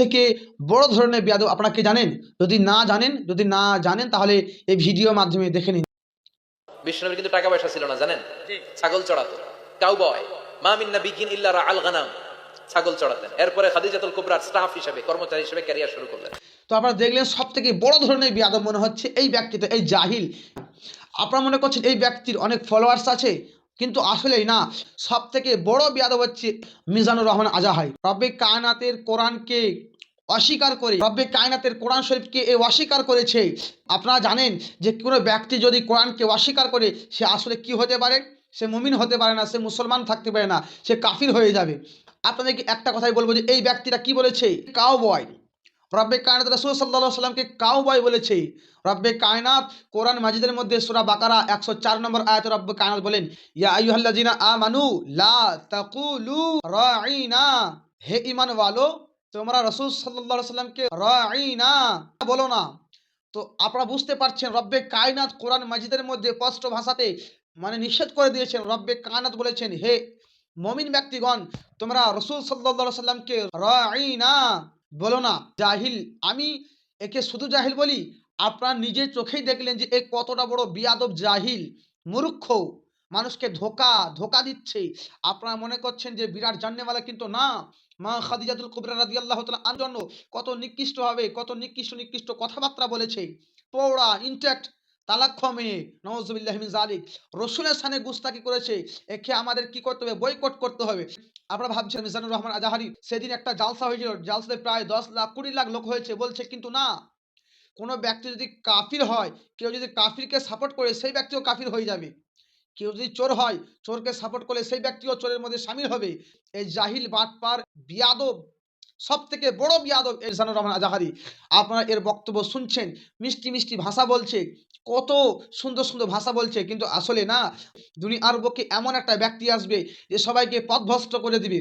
থেকে বড় ধরনের বিয়াদব আপনারা কি জানেন? যদি না জানেন যদি না জানেন তাহলে এই ভিডিওর মাধ্যমে দেখে নিন। বিষ্ণুনবীর কিন্তু টাকা পয়সা ছিল না জানেন? ছাগল চড়াতো। কাউ বয় মামিন নাবিকিন ইল্লা আল গানাম ছাগল চড়াতেন। এরপরে খাদিজাতুল কুবরার স্টাফ হিসেবে কর্মচারী হিসেবে ক্যারিয়ার শুরু করলেন। তো আপনারা দেখলেন সব থেকে বড় ধরনের বিয়াদব মনে হচ্ছে এই ব্যক্তিতে এই জাহিল। আপনারা মনে করছেন এই ব্যক্তির অনেক ফলোয়ার্স আছে কিন্তু আসলেই না। সব থেকে বড় বিয়াদব হচ্ছে মিজানুর রহমান আজাহাই। রব্বে কায়নাতের কোরআনকে অস্বীকার করে। রব্বে কায়নাতের কোরআন শরীফকে এ অস্বীকার করেছে। আপনারা জানেন যে কোনো ব্যক্তি যদি কোরআনকে অস্বীকার করে, সে আসলে কি হতে পারে? সে মুমিন হতে পারে না, সে মুসলমান থাকতে পারে না, সে কাফির হয়ে যাবে। আপনাদেরকে একটা কথাই বলব যে, এই ব্যক্তিটা কি বলেছে? কাউ বয় রব্বে কায়নাত রসুল সাল্লাহ সাল্লামকে কাউ বয় বলেছে। রব্বে কায়নাত কোরআন মাজিদের মধ্যে সুরা বাকারা একশো চার নম্বর আয়াত রব্বে কায়নাত বলেন, ইয়া আইয়ুহাল্লাযিনা আমানু লা তাকুলু রাঈনা হে ঈমান ওয়ালো তোমরা রসুল সাল্লাল্লাহু সাল্লামকে বলো না। তো আপনারা বুঝতে পারছেন রব্বে কায়নাত কোরআন মাজিদের মধ্যে স্পষ্ট ভাষাতে মানে নিষেধ করে দিয়েছেন। রব্বে কায়নাত বলেছেন, হে মমিন ব্যক্তিগণ, তোমরা রসুল সাল্লাল্লাহু সাল্লামকে রাঈনা। বলো না, জাহিল। আমি একে শুধু জাহিল বলি? আপনার নিজের চোখেই দেখলেন যে এ কতটা বড় বিয়াদব জাহিল। মূর্খ। মানুষকে ধোকা ধোকা দিচ্ছে। আপনারা মনে করছেন যে বিরাট জান্নেওয়ালা কিন্তু না। মা খাদিজাতুল কুবরা তাআলা আন জন্য কত নিকৃষ্টভাবে, কত নিকৃষ্ট নিকৃষ্ট কথাবার্তা বলেছে। পৌড়া ইনট্যাক্ট তালাক্ষ মেয়ে নওয়াজুবিল্লাহ মিন জালিক রসুলের সানে গুস্তাকি করেছে। একে আমাদের কি করতে হবে? বয়কট করতে হবে। আপনারা ভাবছেন মিজানুর রহমান আজাহারি, সেদিন একটা জালসা হয়েছিল। জালসাতে প্রায় দশ লাখ, কুড়ি লাখ লোক হয়েছে বলছে কিন্তু না। কোনো ব্যক্তি যদি কাফির হয়, কেউ যদি কাফিরকে সাপোর্ট করে, সেই ব্যক্তিও কাফির হয়ে যাবে। কেউ যদি চোর হয়, চোরকে সাপোর্ট করলে সেই ব্যক্তিও চোরের মধ্যে সামিল হবে। এই জাহিল বাটপার বিয়াদব সব থেকে বড় বিয়াদব এরসানুর রহমান আজাহারি। আপনারা এর বক্তব্য শুনছেন, মিষ্টি মিষ্টি ভাষা বলছে, কত সুন্দর সুন্দর ভাষা বলছে, কিন্তু আসলে না, দুনিয়ার বুকে এমন একটা ব্যক্তি আসবে, যে সবাইকে পথভ্রষ্ট করে দিবে।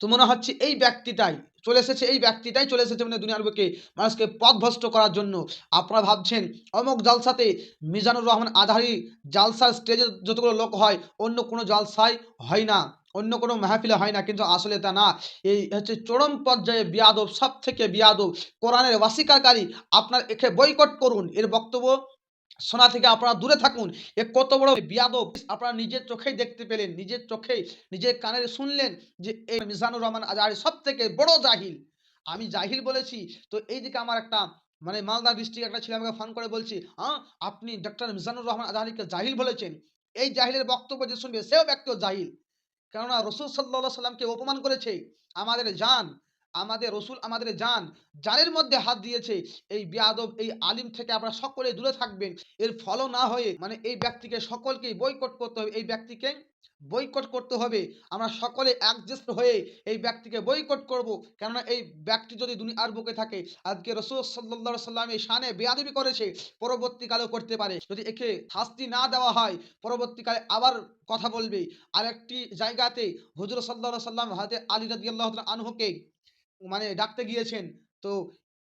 তো মনে হচ্ছে এই ব্যক্তিটাই চলে এসেছে এই ব্যক্তিটাই চলে এসেছে মানে দুনিয়ার বুকে মানুষকে পথভ্রষ্ট করার জন্য। আপনারা ভাবছেন, অমুক জালসাতে মিজানুর রহমান আধারি জালসার স্টেজে যতগুলো লোক হয়, অন্য কোনো জালসায় হয় না, অন্য কোনো মাহফিলে হয় না, কিন্তু আসলে তা না। এই হচ্ছে চরম পর্যায়ে বিয়াদব সব থেকে বিয়াদব কোরআনের ওয়াসিকারী আপনার একে বয়কট করুন। এর বক্তব্য শোনা থেকে আপনারা দূরে থাকুন। এ কত বড় বিয়াদব। আপনারা নিজের চোখেই দেখতে পেলেন, নিজের চোখেই, নিজের কানের শুনলেন যে এই মিজানুর রহমান আজহারি সব থেকে বড় জাহিল। আমি জাহিল বলেছি। তো এইদিকে আমার একটা মানে মালদা ডিস্ট্রিক্ট একটা ছেলে আমাকে ফোন করে বলছি হ্যাঁ আপনি ডক্টর মিজানুর রহমান আজহারিকে জাহিল বলেছেন? এই জাহিলের বক্তব্য যে শুনবে সেও ব্যক্তিও জাহিল। কেননা রসুল সাল্লাহ সাল্লামকে অপমান করেছে। আমাদের জান আমাদের রসুল আমাদের জান, জানের মধ্যে হাত দিয়েছে, এই বিয়াদব, এই আলিম থেকে আপনারা সকলে দূরে থাকবেন। এর ফলো না হয়ে মানে এই ব্যক্তিকে সকলকেই বয়কট করতে হবে, এই ব্যক্তিকে বয়কট করতে হবে। আমরা সকলে একজেস্ট হয়ে এই ব্যক্তিকে বয়কট করব। কেননা এই ব্যক্তি যদি দুনিয়ার বুকে থাকে, আজকে রসুল সাল্লা সাল্লাম এই শানে বেয়াদবি করেছে, পরবর্তীকালেও করতে পারে। যদি একে শাস্তি না দেওয়া হয়, পরবর্তীকালে আবার কথা বলবে। আরেকটি জায়গাতে হুজুর সাল্লাহ সাল্লাম হাতে আলী রাজি আল্লাহ আনহুকে মানে ডাকতে গিয়েছেন। তো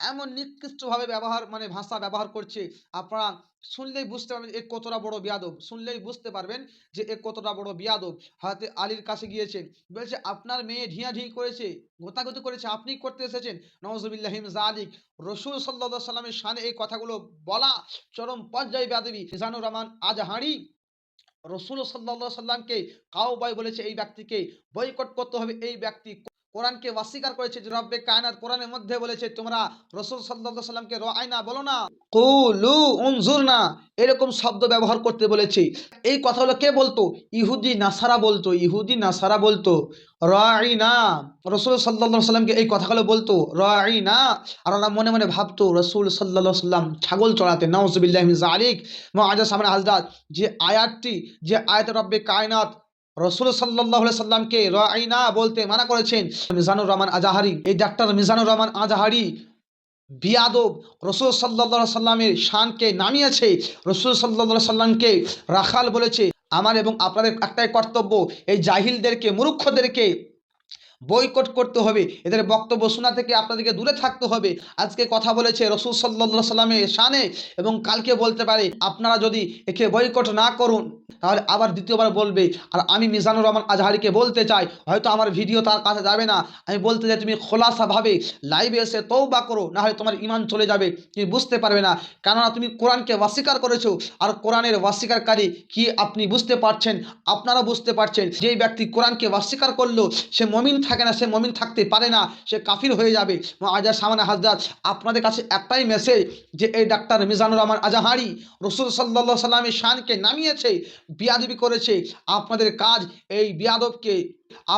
এমন নিকৃষ্টভাবে ব্যবহার মানে ভাষা ব্যবহার করছে, আপনারা শুনলেই বুঝতে পারবেন এ কতটা বড় বিয়াদব। শুনলেই বুঝতে পারবেন যে এ কতটা বড় বিয়াদব। হাতে আলীর কাছে গিয়েছেন, বলছে, আপনার মেয়ে ঢিয়া ঢি করেছে, গোতাগতি করেছে, আপনি করতে এসেছেন। নওয়াজবিল্লাহিম জালিক রসুল সাল্লা সাল্লামের সানে এই কথাগুলো বলা চরম পর্যায়ে বেয়াদবি। মিজানুর রহমান আজহারি রসুল সাল্লা সাল্লামকে কাউ বলেছে, এই ব্যক্তিকে বয়কট করতে হবে, এই ব্যক্তি কোরআনকে অস্বীকার করেছে যে রব্বে কায়নাত কোরআনের মধ্যে বলেছে, তোমরা রসুল সাল্লাহ সাল্লামকে রায়না বলো না। কুলু উনজুর না এরকম শব্দ ব্যবহার করতে বলেছে। এই কথাগুলো কে বলতো? ইহুদি নাসারা বলতো, ইহুদি নাসারা বলতো রাইনা রসুল সাল্লাহ সাল্লামকে এই কথাগুলো বলতো রাইনা আর ওরা মনে মনে ভাবতো, রসুল সাল্লাহ সাল্লাম ছাগল চড়াতে, নাউজবিল্লাহ আলিক আজা সামনে হাজরাত, যে আয়াতটি, যে আয়াত রব্বে কায়নাত রসুল সাল্লাহ সাল্লামকে রাইনা বলতে মানা করেছেন। মিজানুর রহমান আজাহারি, এই ডাক্তার মিজানুর রহমান আজাহারি বিয়াদব রসুল সাল্লাহ সাল্লামের শানকে নামিয়েছে। রসুল সাল্লাহ সাল্লামকে রাখাল বলেছে, আমার এবং আপনাদের একটাই কর্তব্য, এই জাহিলদেরকে, মূর্খদেরকে বয়কট করতে হবে। এদের বক্তব্য শোনা থেকে আপনাদেরকে দূরে থাকতে হবে। আজকে কথা বলেছে রসুল সাল্লা সাল্লামের শানে এবং কালকে বলতে পারে, আপনারা যদি একে বয়কট না করুন, তাহলে আবার দ্বিতীয়বার বলবে, আর আমি মিজানুর রহমান আজহারিকে বলতে চাই, হয়তো আমার ভিডিও তার কাছে যাবে না। আমি বলতে চাই, তুমি খোলাসাভাবে লাইভে এসে তৌবা করো, না নাহলে তোমার ইমান চলে যাবে। তুমি বুঝতে পারবে না। কেননা তুমি কোরআনকে অস্বীকার করেছ, আর কোরআনের অস্বীকারী কি আপনি বুঝতে পারছেন? আপনারা বুঝতে পারছেন। যেই ব্যক্তি কোরআনকে অস্বীকার করল, সে মমিন থাকে না, সে মমিন থাকতে পারে না, সে কাফির হয়ে যাবে। আজার সামানা হাজরাত, আপনাদের কাছে একটাই মেসেজ যে, এই ডাক্তার মিজানুর রহমান আজাহারি রসুল সাল্লা সাল্লামের শানকে নামিয়েছে, বিয়াদবি করেছে। আপনাদের কাজ এই বিয়াদবকে,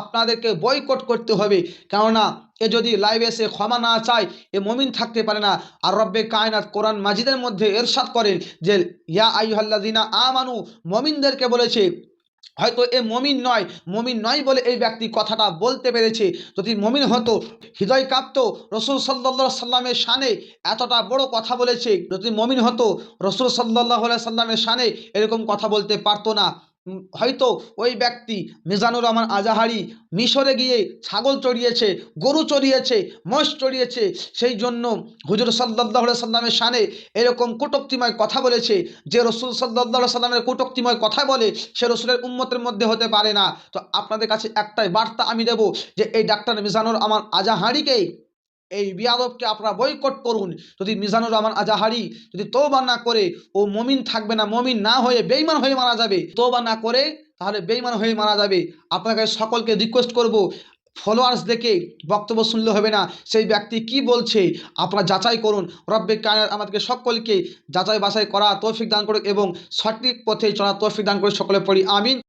আপনাদেরকে বয়কট করতে হবে। কেননা, এ যদি লাইভে এসে ক্ষমা না চায়, এ মমিন থাকতে পারে না। আর রব্বে কায়নাত কোরআন মাজিদের মধ্যে এরশাদ করেন যে, ইয়া আইহাল্লাদিনা আমানু, মমিনদেরকে বলেছে হয়তো এ মমিন নয় মমিন নয় বলে এই ব্যক্তি কথাটা বলতে পেরেছে। যদি মমিন হতো, হৃদয় কাঁপত, রসুল সাল্লা সাল্লামের সানে এতটা বড় কথা বলেছে। যদি মমিন হতো, রসুল সাল্লাহ সাল্লামের সানে এরকম কথা বলতে পারতো না। হয়তো ওই ব্যক্তি মিজানুর রহমান আজাহারি মিশরে গিয়ে ছাগল চড়িয়েছে, গরু চড়িয়েছে, মোষ চড়িয়েছে, সেই জন্য হুজুর সাল্লাহ সাল্লামের শানে এরকম কটুক্তিময় কথা বলেছে যে রসুল সাল্লাহ সাল্লামের কটুক্তিময় কথা বলে সে রসুলের উন্মতের মধ্যে হতে পারে না। তো আপনাদের কাছে একটাই বার্তা আমি দেব যে এই ডাক্তার মিজানুর আমার আজাহারিকে এই বিয়াদবকে আপনারা বয়কট করুন। যদি মিজানুর রহমান আজাহারি যদি তৌবা না করে, ও মমিন থাকবে না, মমিন না হয়ে বেইমান হয়ে মারা যাবে তৌবা না করে, তাহলে বেইমান হয়ে মারা যাবে। আপনাকে সকলকে রিকোয়েস্ট করব ফলোয়ার্স দেখে বক্তব্য শুনলে হবে না। সেই ব্যক্তি কি বলছে, আপনারা যাচাই করুন। রব্বে কায়নাত আমাদেরকে সকলকে যাচাই বাছাই করা তৌফিক দান করুক এবং সঠিক পথে চলা তৌফিক দান করে সকলে পড়ি, আমিন।